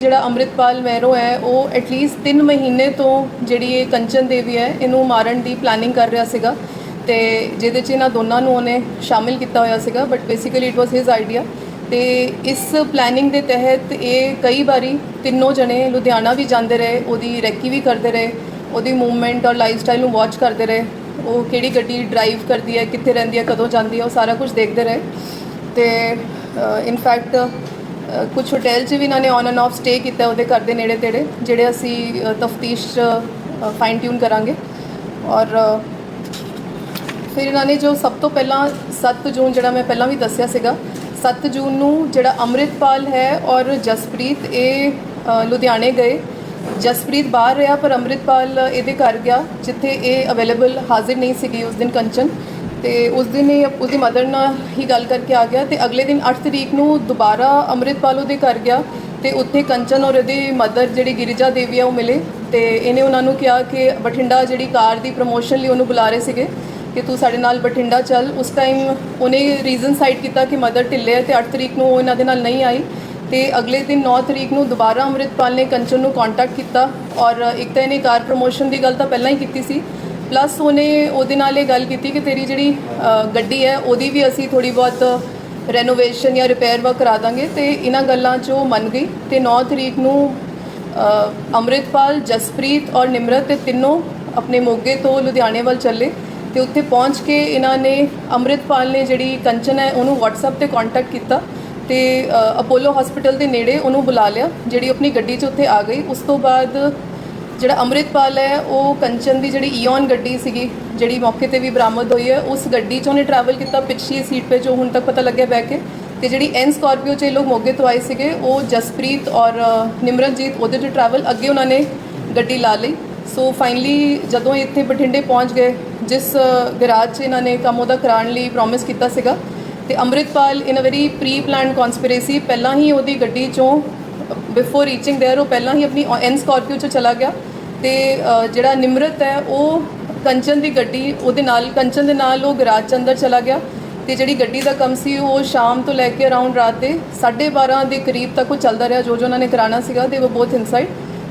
ਜਿਹੜਾ ਅੰਮ੍ਰਿਤਪਾਲ ਮਹਿਰੋ ਹੈ, ਉਹ ਐਟਲੀਸਟ 3 ਮਹੀਨੇ ਤੋਂ ਜਿਹੜੀ ਇਹ ਕੰਚਨ ਦੇਵੀ ਹੈ, ਇਹਨੂੰ ਮਾਰਨ ਦੀ ਪਲੈਨਿੰਗ ਕਰ ਰਿਹਾ ਸੀਗਾ ਤੇ ਜਿਹਦੇ 'ਚ ਇਹਨਾਂ ਦੋਨਾਂ ਨੂੰ ਉਹਨੇ ਸ਼ਾਮਿਲ ਕੀਤਾ ਹੋਇਆ ਸੀਗਾ but basically it was his idea ਤੇ ਇਸ ਪਲੈਨਿੰਗ ਦੇ ਤਹਿਤ ਇਹ ਕਈ ਵਾਰੀ ਤਿੰਨੋਂ ਜਣੇ ਲੁਧਿਆਣਾ ਵੀ ਜਾਂਦੇ ਰਹੇ, ਉਹਦੀ ਰੈਕੀ ਵੀ ਕਰਦੇ ਰਹੇ, ਉਹਦੀ ਮੂਵਮੈਂਟ ਔਰ ਲਾਈਫਸਟਾਈਲ ਨੂੰ ਵਾਚ ਕਰਦੇ ਰਹੇ, ਉਹ ਕਿਹੜੀ ਗੱਡੀ ਡਰਾਈਵ ਕਰਦੀ ਹੈ, ਕਿੱਥੇ ਰਹਿੰਦੀ ਹੈ, ਕਦੋਂ ਜਾਂਦੀ ਹੈ, ਉਹ ਸਾਰਾ ਕੁਝ ਦੇਖਦੇ ਰਹੇ ਤੇ ਇਨਫੈਕਟ ਕੁਝ ਹੋਟਲ 'ਚ ਵੀ ਇਹਨਾਂ ਨੇ ਔਨ ਐਂਡ ਆਫ ਸਟੇ ਕੀਤਾ, ਉਹਦੇ ਘਰ ਦੇ ਨੇੜੇ ਤੇੜੇ ਜਿਹੜੇ ਅਸੀਂ ਤਫਤੀਸ਼ ਫਾਈਨ ਟਿਊਨ ਕਰਾਂਗੇ। ਔਰ ਫਿਰ ਇਹਨਾਂ ਨੇ ਜੋ ਸਭ ਤੋਂ ਪਹਿਲਾਂ 7 ਜੂਨ, ਜਿਹੜਾ ਮੈਂ ਪਹਿਲਾਂ ਵੀ ਦੱਸਿਆ ਸੀਗਾ 7 ਜੂਨ ਨੂੰ ਜਿਹੜਾ ਅੰਮ੍ਰਿਤਪਾਲ ਹੈ ਔਰ ਜਸਪ੍ਰੀਤ, ਇਹ ਲੁਧਿਆਣੇ ਗਏ। ਜਸਪ੍ਰੀਤ ਬਾਹਰ ਰਿਹਾ, ਪਰ ਅੰਮ੍ਰਿਤਪਾਲ, ਇਹਦੇ ਘਰ ਗਿਆ, ਜਿੱਥੇ ਇਹ ਅਵੇਲੇਬਲ ਹਾਜ਼ਰ ਨਹੀਂ ਸੀਗੀ ਉਸ ਦਿਨ ਕੰਚਨ। ਤੇ ਉਸ ਦਿਨ ਇਹ ਉਹਦੀ ਮਦਰ ਨਾਲ ਹੀ ਗੱਲ ਕਰਕੇ ਆ ਗਿਆ ਤੇ ਅਗਲੇ ਦਿਨ 8 ਤਰੀਕ ਨੂੰ ਦੁਬਾਰਾ ਅੰਮ੍ਰਿਤਪਾਲ ਉਹਦੇ ਘਰ ਗਿਆ ਤੇ ਉੱਥੇ ਕੰਚਨ ਔਰ ਉਹਦੀ ਮਦਰ ਜਿਹੜੀ ਗਿਰਿਜਾ ਦੇਵੀ ਆ ਉਹ ਮਿਲੇ ਤੇ ਇਹਨੇ ਉਹਨਾਂ ਨੂੰ ਕਿਹਾ ਕਿ ਬਠਿੰਡਾ ਜਿਹੜੀ ਕਾਰ ਦੀ ਪ੍ਰੋਮੋਸ਼ਨ ਲਈ ਉਹਨੂੰ ਬੁਲਾ ਰਹੇ ਸੀਗੇ ਕਿ ਤੂੰ ਸਾਡੇ ਨਾਲ ਬਠਿੰਡਾ ਚੱਲ। ਉਸ ਟਾਈਮ ਉਹਨੇ ਰੀਜ਼ਨ ਸਾਈਡ ਕੀਤਾ ਕਿ ਮਦਰ ਢਿੱਲੇ ਹੈ ਤੇ 8 ਤਰੀਕ ਨੂੰ ਉਹ ਇਹਨਾਂ ਦੇ ਨਾਲ ਨਹੀਂ ਆਈ ਤੇ ਅਗਲੇ ਦਿਨ 9 ਤਰੀਕ ਨੂੰ ਦੁਬਾਰਾ ਅੰਮ੍ਰਿਤਪਾਲ ਨੇ ਕੰਚਨ ਨੂੰ ਕੰਟੈਕਟ ਕੀਤਾ ਔਰ ਇੱਕ ਤਾਂ ਇਹਨੇ ਕਾਰ ਪ੍ਰੋਮੋਸ਼ਨ ਦੀ ਗੱਲ ਤਾਂ ਪਹਿਲਾਂ ਹੀ ਕੀਤੀ ਸੀ ਪਲੱਸ ਉਹਨੇ ਉਹਦੇ ਨਾਲ ਇਹ ਗੱਲ ਕੀਤੀ ਕਿ ਤੇਰੀ ਜਿਹੜੀ ਗੱਡੀ ਹੈ ਉਹਦੀ ਵੀ ਅਸੀਂ ਥੋੜੀ ਬਹੁਤ ਰੈਨੋਵੇਸ਼ਨ ਜਾਂ ਰਿਪੇਅਰ ਵਰਕ ਕਰਾ ਦਾਂਗੇ ਤੇ ਇਹਨਾਂ ਗੱਲਾਂ 'ਚ ਉਹ ਮੰਨ ਗਈ ਤੇ 9 ਤਰੀਕ ਨੂੰ ਅ, ਅੰਮ੍ਰਿਤਪਾਲ ਜਸਪ੍ਰੀਤ ਔਰ ਨਿਮਰਤ ਤੇ ਤਿੰਨੋਂ ਆਪਣੇ ਮੋਗੇ ਤੋਂ ਲੁਧਿਆਣੇ ਵੱਲ ਚੱਲੇ ਤੇ ਉੱਥੇ ਪਹੁੰਚ ਕੇ ਇਹਨਾਂ ਨੇ ਅੰਮ੍ਰਿਤਪਾਲ ਨੇ ਜਿਹੜੀ ਕੰਚਨ ਹੈ ਉਹਨੂੰ WhatsApp ਤੇ ਕੰਟੈਕਟ ਕੀਤਾ ਤੇ ਅਪੋਲੋ ਹਸਪੀਟਲ ਦੇ ਨੇੜੇ ਉਹਨੂੰ ਬੁਲਾ ਲਿਆ ਜਿਹੜੀ ਆਪਣੀ ਗੱਡੀ 'ਚ ਉੱਥੇ ਆ ਗਈ। ਉਸ ਤੋਂ ਬਾਅਦ ਜਿਹੜਾ ਅੰਮ੍ਰਿਤਪਾਲ ਹੈ ਉਹ ਕੰਚਨ ਦੀ ਜਿਹੜੀ ਈਓਨ ਗੱਡੀ ਸੀਗੀ ਜਿਹੜੀ ਮੌਕੇ ਤੇ ਵੀ ਬਰਾਮਦ ਹੋਈ ਹੈ ਉਸ ਗੱਡੀ 'ਚ ਉਹਨੇ ਟਰੈਵਲ ਕੀਤਾ ਪਿਛਲੀ ਸੀਟ 'ਤੇ ਜੋ ਹੁਣ ਤੱਕ ਪਤਾ ਲੱਗਿਆ ਬਹਿ ਕੇ ਤੇ ਜਿਹੜੀ ਐਨ ਸਕਾਰਪੀਓ 'ਚ ਇਹ ਲੋਕ ਮੋਗੇ ਤੋਂ ਆਏ ਸੀਗੇ ਉਹ ਜਸਪ੍ਰੀਤ ਔਰ ਅ, ਨਿਮਰਨਜੀਤ ਉਹਦੇ 'ਚ ਟਰੈਵਲ ਅੱਗੇ ਉਹਨਾਂ ਨੇ ਗੱਡੀ ਲਾ ਲਈ ਸੋ ਫਾਈਨਲੀ ਜਦੋਂ ਇਹ ਇੱਥੇ ਬਠਿੰਡੇ ਪਹੁੰਚ ਗਏ ਜਿਸ ਗਰਾਜ 'ਚ ਇਹਨਾਂ ਨੇ ਕੰਮ ਉਹਦਾ ਕਰਾਉਣ ਲਈ ਪ੍ਰੋਮਿਸ ਕੀਤਾ ਸੀਗਾ ਤੇ Amritpal in a very pre planned conspiracy ਪਹਿਲਾਂ ਹੀ ਉਹਦੀ ਗੱਡੀ 'ਚੋਂ ਬਿਫੋਰ ਰੀਚਿੰਗ देयर ਉਹ ਪਹਿਲਾਂ ਹੀ ਆਪਣੀ ਐਨ ਸਕਾਰਪੀਓ 'ਚ ਚਲਾ ਗਿਆ ਤੇ ਜਿਹੜਾ ਨਿਮਰਤ ਹੈ, ਉਹ ਕੰਚਨ ਦੀ ਗੱਡੀ, ਉਹਦੇ ਨਾਲ, ਕੰਚਨ ਦੇ ਨਾਲ ਉਹ ਗਰਾਜ 'ਚ ਅੰਦਰ ਚਲਾ ਗਿਆ ਤੇ ਜਿਹੜੀ ਗੱਡੀ ਦਾ ਕੰਮ ਸੀ, ਉਹ ਸ਼ਾਮ ਤੋਂ ਲੈ ਕੇ ਅਰਾਊਂਡ ਰਾਤ ਦੇ 12:30 ਦੇ ਕਰੀਬ ਤੱਕ ਉਹ ਚੱਲਦਾ ਰਿਹਾ, ਜੋ ਜੋ ਉਹਨਾਂ ਨੇ ਕਰਾਉਣਾ ਸੀਗਾ ਦੇ ਵਰ ਬੋਥ ਇਨਸਾਈਡ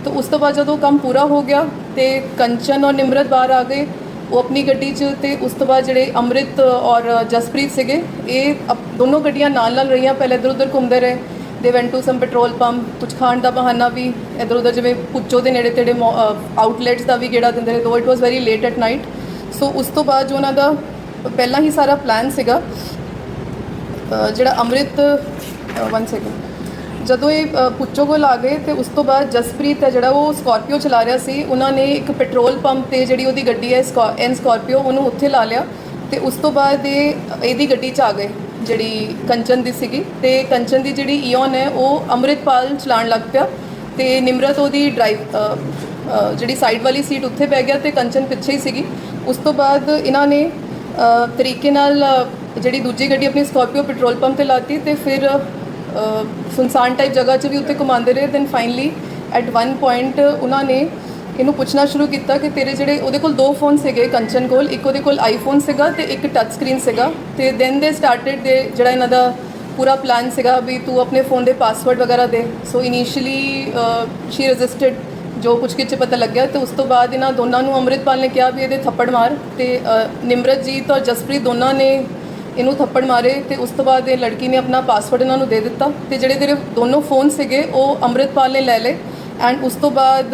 ਤਾਂ ਉਸ ਤੋਂ ਬਾਅਦ ਜਦੋਂ ਕੰਮ ਪੂਰਾ ਹੋ ਗਿਆ ਤੇ ਕੰਚਨ ਔਰ ਨਿਮਰਤ ਬਾਹਰ ਆ ਗਏ, ਉਹ ਆਪਣੀ ਗੱਡੀ 'ਚ ਤੇ ਉਸ ਤੋਂ ਬਾਅਦ ਜਿਹੜੇ ਅੰਮ੍ਰਿਤ ਔਰ ਜਸਪ੍ਰੀਤ ਸੀਗੇ, ਇਹ ਅਪ- ਦੋਨੋਂ ਗੱਡੀਆਂ ਨਾਲ ਨਾਲ ਰਹੀਆਂ, ਪਹਿਲੇ ਇੱਧਰ ਉੱਧਰ ਘੁੰਮਦੇ ਰਹੇ। They went to some petrol pump ਕੁਝ ਖਾਣ ਦਾ ਬਹਾਨਾ ਵੀ ਇੱਧਰ ਉੱਧਰ ਜਿਵੇਂ ਪੁੱਚੋ ਦੇ ਨੇੜੇ ਤੇੜੇ ਆਊਟਲੈਟਸ ਦਾ ਵੀ ਗੇੜਾ ਦਿੰਦੇ ਰਹੇ though it was very late at night so ਉਸ ਤੋਂ ਬਾਅਦ ਜੋ ਉਹਨਾਂ ਦਾ ਪਹਿਲਾਂ ਹੀ ਸਾਰਾ ਪਲਾਨ ਸੀਗਾ ਜਿਹੜਾ ਅੰਮ੍ਰਿਤ ਵਨ ਸੈਕਿੰਡ ਜਦੋਂ ਇਹ ਅ, ਪੁੱਚੋ ਕੋਲ ਆ ਗਏ ਤੇ ਉਸ ਤੋਂ ਬਾਅਦ ਜਸਪ੍ਰੀਤ ਹੈ ਜਿਹੜਾ ਉਹ ਸਕਾਰਪੀਓ ਚਲਾ ਰਿਹਾ ਸੀ। ਉਹਨਾਂ ਨੇ ਇੱਕ ਪੈਟਰੋਲ ਪੰਪ ਤੇ ਜਿਹੜੀ ਉਹਦੀ ਗੱਡੀ ਹੈ ਐਨ ਸਕਾਰਪੀਓ ਉਹਨੂੰ ਉੱਥੇ ਲਾ ਲਿਆ ਤੇ ਉਸ ਤੋਂ ਬਾਅਦ ਇਹ ਇਹਦੀ ਗੱਡੀ 'ਚ ਆ ਗਏ। ਜਿਹੜੀ ਕੰਚਨ ਦੀ ਸੀਗੀ ਤੇ ਕੰਚਨ ਦੀ ਜਿਹੜੀ ਈਓਨ ਹੈ, ਉਹ ਅੰਮ੍ਰਿਤਪਾਲ ਚਲਾਉਣ ਲੱਗ ਪਿਆ ਤੇ ਨਿਮਰਤ ਉਹਦੀ ਡਰਾਈਵ ਜਿਹੜੀ ਸਾਈਡ ਵਾਲੀ ਸੀਟ ਉੱਥੇ ਪੈ ਗਿਆ ਤੇ ਕੰਚਨ ਪਿੱਛੇ ਹੀ ਸੀਗੀ। ਉਸ ਤੋਂ ਬਾਅਦ ਇਹਨਾਂ ਨੇ ਤਰੀਕੇ ਨਾਲ ਜਿਹੜੀ ਦੂਜੀ ਗੱਡੀ ਆਪਣੀ ਸਕਾਰਪੀਓ ਪੈਟਰੋਲ ਪੰਪ ਤੇ ਲਾਤੀ ਤੇ ਫਿਰ ਸੁਨਸਾਨ ਟਾਈਪ ਜਗ੍ਹਾ 'ਚ ਵੀ ਉੱਤੇ ਘੁਮਾਉਂਦੇ ਰਹੇ। Then finally at one point ਉਹਨਾਂ ਨੇ ਇਹਨੂੰ ਪੁੱਛਣਾ ਸ਼ੁਰੂ ਕੀਤਾ ਕਿ ਤੇਰੇ ਜਿਹੜੇ ਉਹਦੇ ਕੋਲ ਦੋ ਫੋਨ ਸੀਗੇ ਕੰਚਨ ਕੋਲ ਇੱਕ ਉਹਦੇ ਕੋਲ ਆਈਫੋਨ ਸੀਗਾ ਤੇ ਇੱਕ ਟੱਚ ਸਕਰੀਨ ਸੀਗਾ। ਤੇ ਦੈਨ ਦੇ ਸਟਾਰਟਡ ਦੇ ਜਿਹੜਾ ਇਹਨਾਂ ਦਾ ਪੂਰਾ ਪਲਾਨ ਸੀਗਾ ਵੀ ਤੂੰ ਆਪਣੇ ਫੋਨ ਦੇ ਪਾਸਵਰਡ ਵਗੈਰਾ ਦੇ। ਸੋ ਇਨੀਸ਼ੀਅਲੀ ਸ਼ੀ ਰੈਜ਼ਿਸਟਡ ਜੋ ਪੁੱਛ ਕਿਚ ਪਤਾ ਲੱਗਿਆ ਤੇ ਉਸ ਤੋਂ ਬਾਅਦ ਇਹਨਾਂ ਦੋਨਾਂ ਨੂੰ ਅੰਮ੍ਰਿਤਪਾਲ ਨੇ ਕਿਹਾ ਵੀ ਇਹਦੇ ਥੱਪੜ ਮਾਰ ਤੇ ਅ, ਨਿਮਰਤਜੀਤ ਔਰ ਜਸਪ੍ਰੀਤ ਦੋਨਾਂ ਨੇ ਇਹਨੂੰ ਥੱਪੜ ਮਾਰੇ ਤੇ ਉਸ ਤੋਂ ਬਾਅਦ ਇਹ ਲੜਕੀ ਨੇ ਆਪਣਾ ਪਾਸਵਰਡ ਇਹਨਾਂ ਨੂੰ ਦੇ ਦਿੱਤਾ ਤੇ ਜਿਹੜੇ ਤੇਰੇ ਦੋਨੋਂ ਫੋਨ ਸੀਗੇ ਉਹ ਅੰਮ੍ਰਿਤਪਾਲ ਨੇ ਲੈ ਲਏ। ਐਂਡ ਉਸ ਤੋਂ ਬਾਅਦ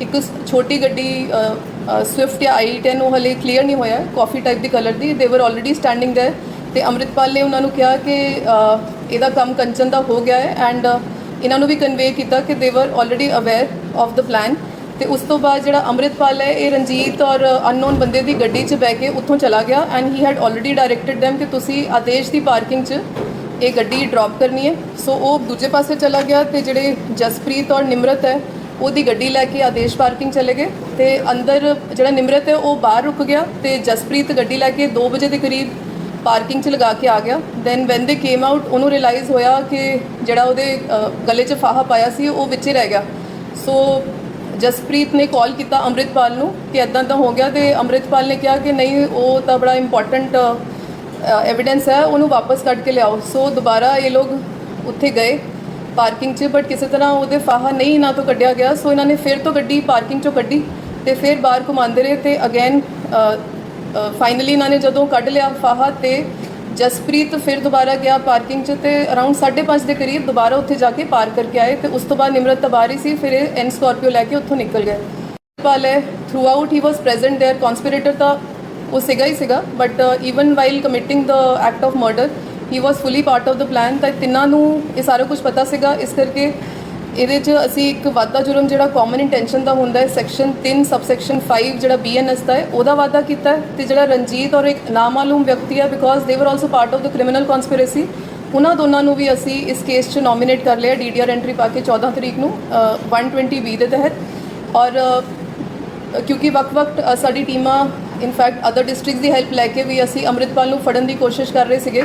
ਇੱਕ ਛੋਟੀ ਗੱਡੀ ਸਵਿਫਟ ਜਾਂ i10 ਉਹ ਹਲੇ ਕਲੀਅਰ ਨਹੀਂ ਹੋਇਆ। ਕਾਫੀ ਟਾਈਪ ਦੀ ਕਲਰ ਦੀ। They were already standing there ਤੇ ਅੰਮ੍ਰਿਤਪਾਲ ਨੇ ਉਹਨਾਂ ਨੂੰ ਕਿਹਾ ਕਿ ਇਹਦਾ ਕੰਮ ਕੰਚਨ ਦਾ ਹੋ ਗਿਆ ਹੈ ਐਂਡ ਇਹਨਾਂ ਨੂੰ ਵੀ ਕਨਵੇ ਕੀਤਾ ਕਿ they were already aware of the plan ਤੇ ਉਸ ਤੋਂ ਬਾਅਦ ਜਿਹੜਾ ਅੰਮ੍ਰਿਤਪਾਲ ਹੈ, ਇਹ ਰਣਜੀਤ ਔਰ ਅਨਨੋਨ ਬੰਦੇ ਦੀ ਗੱਡੀ 'ਚ ਬਹਿ ਕੇ ਉੱਥੋਂ ਚਲਾ ਗਿਆ and he had already directed them ਕਿ ਤੁਸੀਂ ਆਦੇਸ਼ ਦੀ ਪਾਰਕਿੰਗ 'ਚ ਇਹ ਗੱਡੀ ਡ੍ਰੌਪ ਕਰਨੀ ਹੈ। ਸੋ ਉਹ ਦੂਜੇ ਪਾਸੇ ਚਲਾ ਗਿਆ ਤੇ ਜਿਹੜੇ ਜਸਪ੍ਰੀਤ ਔਰ ਨਿਮਰਤ ਹੈ ਉਹਦੀ ਗੱਡੀ ਲੈ ਕੇ ਆਦੇਸ਼ ਪਾਰਕਿੰਗ ਚਲੇ ਗਏ ਤੇ ਅੰਦਰ ਜਿਹੜਾ ਨਿਮਰਤ ਹੈ, ਉਹ ਬਾਹਰ ਰੁਕ ਗਿਆ ਤੇ ਜਸਪ੍ਰੀਤ ਗੱਡੀ ਲੈ ਕੇ 2 ਵਜੇ ਦੇ ਕਰੀਬ ਪਾਰਕਿੰਗ 'ਚ ਲਗਾ ਕੇ ਆ ਗਿਆ। Then when they came out ਉਹਨੂੰ ਰਿਅਲਾਈਜ਼ ਹੋਇਆ ਕਿ ਜਿਹੜਾ ਉਹਦੇ ਗਲੇ 'ਚ ਫਾਹਾ ਪਾਇਆ ਸੀ, ਉਹ ਵਿੱਚ ਹੀ ਰਹਿ ਗਿਆ। ਸੋ ਜਸਪ੍ਰੀਤ ਨੇ ਕਾਲ ਕੀਤਾ ਅੰਮ੍ਰਿਤਪਾਲ ਨੂੰ ਕਿ ਇਦਾਂ ਤਾਂ ਹੋ ਗਿਆ ਤੇ ਅੰਮ੍ਰਿਤਪਾਲ ਨੇ ਕਿਹਾ ਕਿ ਨਹੀਂ, ਉਹ ਤਾਂ ਬੜਾ ਇੰਪੋਰਟੈਂਟ ਐਵੀਡੈਂਸ ਹੈ, ਉਹਨੂੰ ਵਾਪਸ ਕੱਢ ਕੇ ਲਿਆਓ। ਸੋ ਦੁਬਾਰਾ ਇਹ ਲੋਕ ਉੱਥੇ ਗਏ। ਪਾਰਕਿੰਗ 'ਚ ਬਟ ਕਿਸੇ ਤਰ੍ਹਾਂ ਉਹਦੇ ਫਾਹਾ ਨਹੀਂ ਨਾ ਤੋਂ ਕੱਢਿਆ ਗਿਆ ਸੋ ਇਹਨਾਂ ਨੇ ਫਿਰ ਤੋਂ ਗੱਡੀ ਪਾਰਕਿੰਗ 'ਚੋਂ ਕੱਢੀ ਤੇ ਫਿਰ ਬਾਹਰ ਘੁਮਾਉਂਦੇ ਰਹੇ ਤੇ ਅਗੇਨ ਫਾਈਨਲੀ ਇਹਨਾਂ ਨੇ ਜਦੋਂ ਕੱਢ ਲਿਆ ਫਾਹਾ ਤੇ ਜਸਪ੍ਰੀਤ ਫਿਰ ਦੁਬਾਰਾ ਗਿਆ ਪਾਰਕਿੰਗ 'ਚ ਤੇ ਅਰਾਊਂਡ 5:30 ਦੇ ਕਰੀਬ ਦੁਬਾਰਾ ਉੱਥੇ ਜਾ ਕੇ ਪਾਰਕ ਕਰਕੇ ਆਏ ਤੇ ਉਸ ਤੋਂ ਬਾਅਦ ਨਿਮਰਤ ਤਬਾਰੀ ਸੀ ਫਿਰ ਇਹ ਐਨ ਸਕਾਰਪੀਓ ਲੈ ਕੇ ਉੱਥੋਂ ਨਿਕਲ ਗਏ ਪਾਲ ਹੈ throughout he was present there conspirator ਤਾਂ ਉਹ ਸੀਗਾ ਹੀ ਸੀਗਾ but even while committing the act of murder he was fully part of the plan ਤਾਂ ਤਿੰਨਾਂ ਨੂੰ ਇਹ ਸਾਰਾ ਕੁਝ ਪਤਾ ਸੀਗਾ। ਇਸ ਕਰਕੇ ਇਹਦੇ 'ਚ ਅਸੀਂ ਇੱਕ ਵਾਧਾ ਜੁਰਮ ਜਿਹੜਾ ਕਾਮਨ ਇੰਟੈਂਸ਼ਨ ਦਾ ਹੁੰਦਾ ਹੈ ਸੈਕਸ਼ਨ 3 ਸਬਸੈਕਸ਼ਨ 5 ਜਿਹੜਾ ਬੀਐਨਐਸ ਦਾ ਹੈ ਉਹਦਾ ਵਾਧਾ ਕੀਤਾ ਹੈ ਤੇ ਜਿਹੜਾ ਰਣਜੀਤ ਔਰ ਇੱਕ ਨਾਮਾਲੂਮ ਵਿਅਕਤੀ ਹੈ because they were also part of the criminal conspiracy ਉਹਨਾਂ ਦੋਨਾਂ ਨੂੰ ਵੀ ਅਸੀਂ ਇਸ ਕੇਸ 'ਚ ਨੋਮੀਨੇਟ ਕਰ ਲਿਆ ਡੀਡੀਆਰ ਐਂਟਰੀ ਪਾ ਕੇ 14 ਤਰੀਕ ਨੂੰ ਅ, 120 ਬੀ ਦੇ ਤਹਿਤ। ਔਰ ਕਿਉਂਕਿ ਵਕਤ-ਵਕਤ ਸਾਡੀ ਟੀਮਾਂ ਇਨਫੈਕਟ ਅਦਰ ਡਿਸਟ੍ਰਿਕਟਸ ਦੀ ਹੈਲਪ ਲੈ ਕੇ ਵੀ ਅਸੀਂ ਅੰਮ੍ਰਿਤਪਾਲ ਨੂੰ ਫੜਨ ਦੀ ਕੋਸ਼ਿਸ਼ ਕਰ ਰਹੇ ਸੀਗੇ।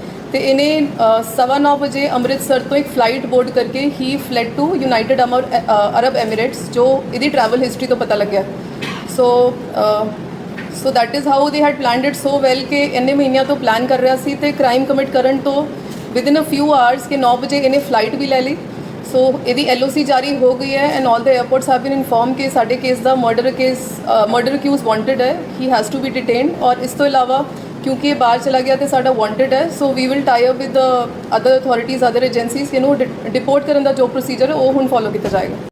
ਤੇ ਇਹਨੇ ਅ, ਸਵਾ ਨੌ ਵਜੇ ਅੰਮ੍ਰਿਤਸਰ ਤੋਂ ਇੱਕ ਫਲਾਈਟ ਬੋਰਡ ਕਰਕੇ ਹੀ fled to United Arab Emirates ਜੋ ਇਹਦੀ ਟਰੈਵਲ ਹਿਸਟਰੀ ਤੋਂ ਪਤਾ ਲੱਗਿਆ। So so that is how they had planned it so well ਕਿ ਇੰਨੇ ਮਹੀਨਿਆਂ ਤੋਂ ਪਲਾਨ ਕਰ ਰਿਹਾ ਸੀ ਤੇ ਕ੍ਰਾਈਮ ਕਮਿਟ ਕਰਨ ਤੋਂ ਵਿਦਿਨ ਅ ਫਿਊ ਆਵਰਸ ਕਿ 9 ਵਜੇ ਇਹਨੇ ਫਲਾਈਟ ਵੀ ਲੈ ਲਈ। ਸੋ ਇਹਦੀ ਐਲਓਸੀ ਜਾਰੀ ਹੋ ਗਈ ਹੈ and all the airports have been inform ਕਿ ਸਾਡੇ ਕੇਸ ਦਾ murder case murder accused wanted ਹੈ। He has to be detained ਔਰ ਇਸ ਤੋਂ ਇਲਾਵਾ ਕਿਉਂਕਿ ਇਹ ਬਾਹਰ ਚਲਾ ਗਿਆ ਤੇ ਸਾਡਾ ਵਾਂਟਡ ਹੈ so we will tie up with other authorities other agencies ਇਹਨੂੰ ਡਿਪੋਰਟ ਕਰਨ ਦਾ ਜੋ ਪ੍ਰੋਸੀਜਰ ਹੈ, ਉਹ ਹੁਣ ਫੋਲੋ ਕੀਤਾ ਜਾਏਗਾ।